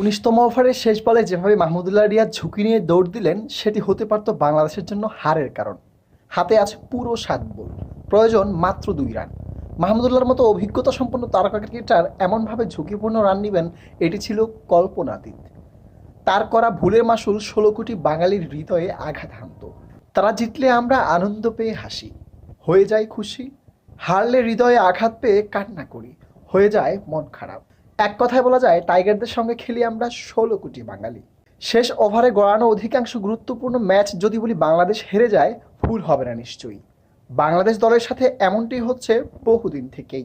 উনিশতম ওভারের শেষ বলে যেভাবে মাহমুদুল্লাহ রিয়াদ ঝুঁকি নিয়ে দৌড় দিলেন, সেটি হতে পারত বাংলাদেশের জন্য হারের কারণ। হাতে আছে পুরো সাত বল। প্রয়োজন মাত্র দুই রান। মাহমুদুল্লাহর মতো অভিজ্ঞতা সম্পন্ন তারকা ক্রিকেটার এমনভাবে ঝুঁকিপূর্ণ রান নেবেন, এটি ছিল কল্পনাতীত। তার করা ভুলের মাসুল ষোলো কোটি বাঙালির হৃদয়ে আঘাত হানত। তারা জিতলে আমরা আনন্দ পেয়ে হাসি। হয়ে যায় খুশি। হারলে হৃদয়ে আঘাত পেয়ে কান্না করি। হয়ে যায় মন খারাপ। এক কথায় বলা যায়, টাইগারদের সঙ্গে খেলি আমরা ষোলো কোটি বাঙালি। শেষ ওভারে গড়ানো অধিকাংশ গুরুত্বপূর্ণ ম্যাচ যদি বলি বাংলাদেশ হেরে যায়, ভুল হবে না নিশ্চয়ই। বাংলাদেশ দলের সাথে এমনটি হচ্ছে বহুদিন থেকেই।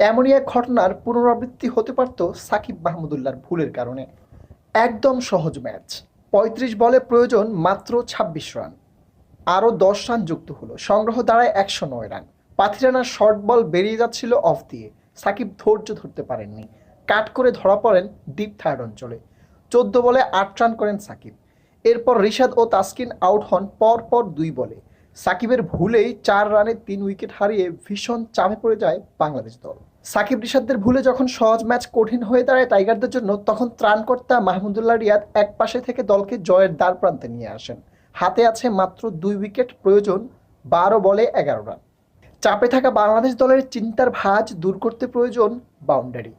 এমনই এক ঘটনার পুনরাবৃত্তি হতে পারত সাকিব মাহমুদুল্লাহর ভুলের কারণে। একদম সহজ ম্যাচ। পঁয়ত্রিশ বলে প্রয়োজন মাত্র ছাব্বিশ রান। আরও দশ রান যুক্ত হলো। সংগ্রহ দাঁড়ায় একশো নয় রান। পাথিরানার শর্ট বল বেরিয়ে যাচ্ছিল অফ দিয়ে। সাকিব ধৈর্য ধরতে পারেননি। কাট করে ধরা পড়েন ডিপ থার্ড অঞ্চলে। চোদ্দ বলে আট রান করেন সাকিব। এরপর রিশাদ ও তাসকিন আউট হন পর পর দুই বলে। সাকিবের ভুলেই চার রানে তিন উইকেট হারিয়ে ভীষণ চাপে পড়ে যায় বাংলাদেশ দল। সাকিব রিশাদদের ভুলে যখন সহজ ম্যাচ কঠিন হয়ে দাঁড়ায় টাইগারদের জন্য, তখন ত্রাণকর্তা মাহমুদুল্লাহ রিয়াদ এক পাশে থেকে দলকে জয়ের দ্বার প্রান্তে নিয়ে আসেন। হাতে আছে মাত্র দুই উইকেট, প্রয়োজন বারো বলে এগারো রান। চাপে থাকা বাংলাদেশ দলের চিন্তার ভাঁজ দূর করতে প্রয়োজন বাউন্ডারি।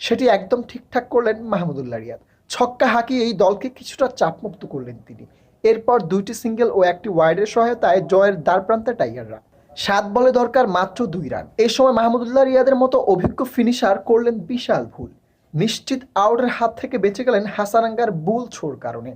সেটি একদম ঠিকঠাক করলেন মাহমুদুল্লাহ রিয়াদ ছক্কা হাঁকিয়ে এই দলকে কিছুটা চাপমুক্ত করলেন তিনি। এরপর দুইটি সিঙ্গেল ও একটি ওয়াইডের সহায়তায় জয়ের দ্বার প্রান্তে টাইগাররা। সাত বলে দরকার মাত্র দুই রান। এই সময় মাহমুদুল্লাহ রিয়াদের মতো অভিজ্ঞ ফিনিশার করলেন বিশাল ভুল। নিশ্চিত আউটের হাত থেকে বেঁচে গেলেন হাসানাঙ্গার বুল ছোড় কারণে।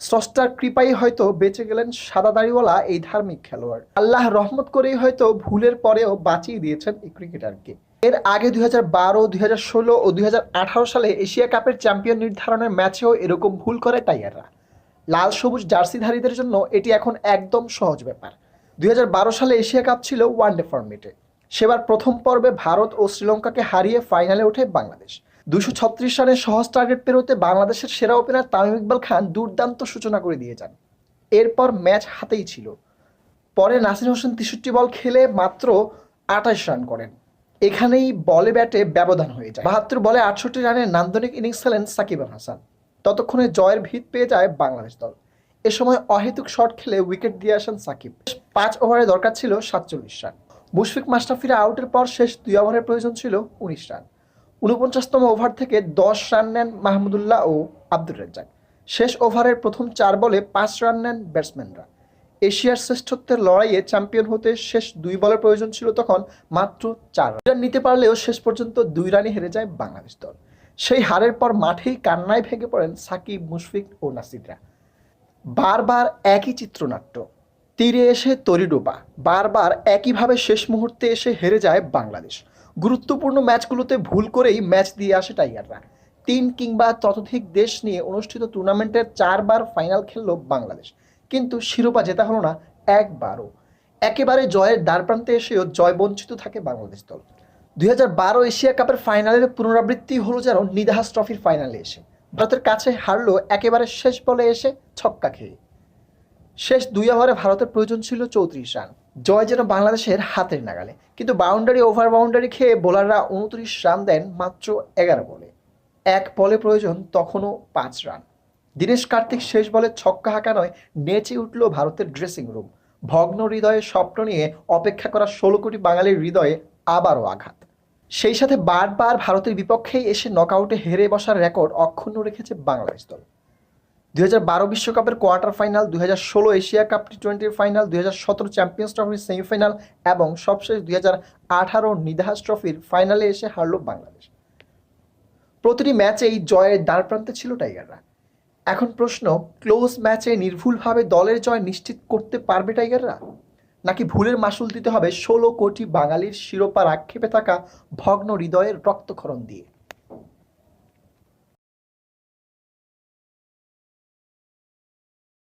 স্রষ্টার কৃপাই হয়তো বেঁচে গেলেন সাদা দাড়িওয়ালা এই ধার্মিক খেলোয়াড়। আল্লাহ রহমত করেই হয়তো ভুলের পরেও বাঁচিয়ে দিয়েছেন এই ক্রিকেটারকে। এর আগে দুই হাজার বারো, দুই হাজার ষোলো ও দুই হাজার আঠারো সালে এশিয়া কাপের চ্যাম্পিয়ন নির্ধারণের ম্যাচেও এরকম ভুল করে টাইগাররা লাল সবুজ জার্সিধারীদের জন্য এটি এখন একদম সহজ ব্যাপার। দুই হাজার বারো সালে এশিয়া কাপ ছিল ওয়ানডে ফর্মেটে সেবার প্রথম পর্বে ভারত ও শ্রীলঙ্কাকে হারিয়ে ফাইনালে ওঠে বাংলাদেশ। দুশো ছত্রিশ রানের সহজ টার্গেট পেরোতে বাংলাদেশের সেরা ওপেনার তামিম ইকবাল খান দুর্দান্ত সূচনা করে দিয়ে যান। এরপর ম্যাচ হাতেই ছিল। পরে নাসির হোসেন তেষট্টি বল খেলে মাত্র আঠাশ রান করেন। এখানেই বলে ব্যাটে ব্যবধান হয়ে যায়। বাহাত্তর বলে আটষট্টি রানের নান্দনিক ইনিংস খেলেন সাকিব আল হাসান। ততক্ষণে জয়ের ভিত পেয়ে যায় বাংলাদেশ দল। এ সময় অহেতুক শট খেলে উইকেট দিয়ে আসেন সাকিব। পাঁচ ওভারে দরকার ছিল সাতচল্লিশ রান। মুশফিক মাস্টাফিরা আউটের পর শেষ দুই ওভারের প্রয়োজন ছিল উনিশ রান। উনপঞ্চাশতম ওভার থেকে দশ রান নেন মাহমুদুল্লাহ ও আব্দুর রাজ্জাক। শেষ ওভারের প্রথম চার বলে পাঁচ রান নেন ব্যাটসম্যানরা। এশিয়ার শ্রেষ্ঠত্বের লড়াইয়ে চ্যাম্পিয়ন হতে শেষ দুই বলের প্রয়োজন ছিল তখন মাত্র চার রান। নিতে পারলেও শেষ পর্যন্ত দুই রানে হেরে যায় বাংলাদেশ দল। সেই হারের পর মাঠেই কান্নায় ভেঙে পড়েন সাকিব, মুশফিক ও নাসিররা। বারবার একই চিত্রনাট্য, তীরে এসে তরিডোবা বারবার একইভাবে শেষ মুহূর্তে এসে হেরে যায় বাংলাদেশ। গুরুত্বপূর্ণ ম্যাচগুলোতে ভুল করেই ম্যাচ দিয়ে আসে টাইগাররা। তিন কিংবা ততোধিক দেশ নিয়ে অনুষ্ঠিত টুর্নামেন্টের চারবার ফাইনাল খেলল বাংলাদেশ। কিন্তু শিরোপা জেতা হলো না একবারও। একেবারে জয়ের দ্বারপ্রান্তে এসেও জয় বঞ্চিত থাকে বাংলাদেশ দল। দুই এশিয়া কাপের ফাইনালের পুনরাবৃত্তি হলো যেন নিদাহাস ট্রফির ফাইনালে এসে। ভারতের কাছে হারলো একেবারে শেষ বলে এসে ছক্কা খেয়ে। শেষ দুই ওভারে ভারতের প্রয়োজন ছিল চৌত্রিশ রান। জয় যেন বাংলাদেশের হাতের নাগালে। কিন্তু বাউন্ডারি, ওভার বাউন্ডারি খেয়ে বোলাররা উনত্রিশ রান দেন মাত্র এগারো বলে। এক বলে প্রয়োজন তখনও পাঁচ রান। দীনেশ কার্তিক শেষ বলে ছক্কা হাঁকানোয় নেচে উঠল ভারতের ড্রেসিং রুম ভগ্ন হৃদয়ে স্বপ্ন নিয়ে অপেক্ষা করা ষোলো কোটি বাঙালির হৃদয়ে আবারও আঘাত। সেই সাথে বারবার ভারতের বিপক্ষেই এসে নকআউটে হেরে বসার রেকর্ড অক্ষুণ্ণ রেখেছে বাংলাদেশ দল। দুই বারো বিশ্বকাপের কোয়ার্টার ফাইনাল দুই হাজার ষোলো এশিয়া কাপ টি টোয়েন্টির ফাইনাল দুই হাজার সতেরো চ্যাম্পিয়ন্স ট্রফির সেমিফাইনাল এবং সবশেষ দুই হাজার আঠারো নিদাহাস ট্রফির ফাইনালে এসে হারল বাংলাদেশ। প্রতিটি ম্যাচেই জয়ের দ্বারপ্রান্তে ছিল টাইগাররা এখন প্রশ্ন ক্লোজ ম্যাচে নির্ভুলভাবে দলের জয় নিশ্চিত করতে পারবে টাইগাররা নাকি ভুলের মাসুল দিতে হবে ষোলো কোটি বাঙালির শিরোপার আক্ষেপে থাকা ভগ্ন হৃদয়ের রক্তক্ষরণ দিয়ে?